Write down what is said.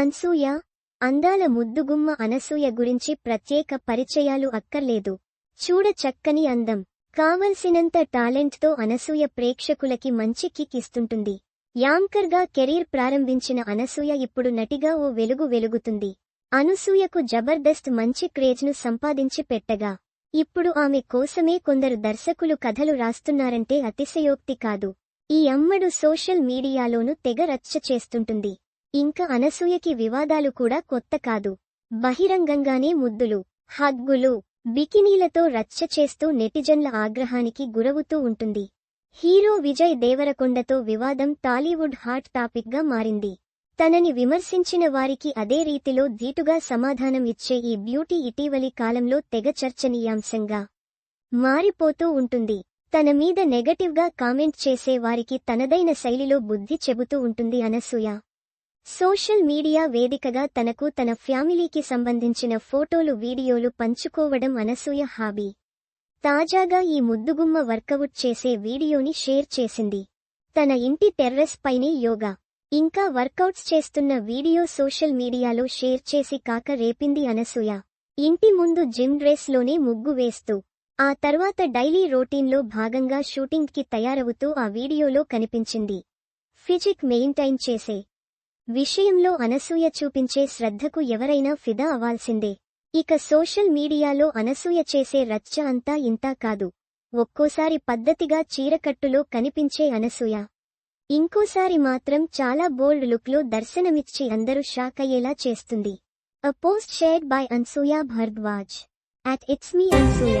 అన్సూయ? అందాల ముద్దుగుమ్మ అనసూయ గురించి ప్రత్యేక పరిచయాలు అక్కర్లేదు. చూడ చక్కని అందం. కావలసినంత టాలెంట్తో అనసూయ ప్రేక్షకులకి మంచి కిక్ ఇస్తుంటుంది. యాంకర్గా కెరీర్ ప్రారంభించిన అనసూయ ఇప్పుడు నటిగా ఓ వెలుగు వెలుగుతుంది. అనసూయకు జబర్దస్త్ మంచి క్రేజ్ను సంపాదించి పెట్టగా. ఇప్పుడు ఆమె కోసమే కొందరు దర్శకులు కథలు రాస్తున్నారంటే అతిశయోక్తి కాదు. ఈ అమ్మడు సోషల్ మీడియాలోనూ తెగ రచ్చ చేస్తుంటుంది. ఇంకా అనసూయకి వివాదాలు కూడా కొత్త కాదు. బహిరంగంగానే ముద్దులు హగ్గులు బికినీలతో రచ్చ చేస్తూ నెటిజన్ల ఆగ్రహానికి గురవుతూ ఉంటుంది. హీరో విజయ్ దేవరకొండతో వివాదం టాలీవుడ్ హాట్ టాపిక్గా మారింది. తనని విమర్శించిన వారికి అదే రీతిలో ధీటుగా సమాధానం ఇచ్చే ఈ బ్యూటీ ఇటీవలి కాలంలో తెగ చర్చనీయాంశంగా మారిపోతూ ఉంటుంది. తన మీద నెగటివ్గా కామెంట్ చేసే వారికి తనదైన శైలిలో బుద్ధి చెబుతూ ఉంటుంది అనసూయ. సోషల్ మీడియా వేదికగా తనకు తన ఫ్యామిలీకి సంబంధించిన ఫోటోలు వీడియోలు పంచుకోవడం అనసూయ హాబీ. తాజాగా ఈ ముద్దుగుమ్మ వర్కవుట్ చేసే వీడియోని షేర్ చేసింది. తన ఇంటి టెర్రస్ పైనే యోగా. ఇంకా వర్కౌట్స్ చేస్తున్న వీడియో సోషల్ మీడియాలో షేర్ చేసి కాక రేపింది అనసూయ. ఇంటి ముందు జిమ్ డ్రెస్లోనే ముగ్గు వేస్తూ ఆ తర్వాత డైలీ రొటీన్లో భాగంగా షూటింగ్కి తయారవుతూ ఆ వీడియోలో కనిపించింది. ఫిజిక్ మెయింటైన్ చేసే విషయంలో అనసూయ చూపించే శ్రద్ధకు ఎవరైనా ఫిదా అవ్వాల్సిందే. ఇక సోషల్ మీడియాలో అనసూయ చేసే రచ్చ అంతా ఇంతా కాదు. ఒక్కోసారి పద్ధతిగా చీరకట్టులో కనిపించే అనసూయ. ఇంకోసారి మాత్రం చాలా బోల్డ్ లుక్లో దర్శనమిచ్చి అందరూ షాక్ అయ్యేలా చేస్తుంది. A post shared by Anasuya Bharadwaj at it's me Anasuya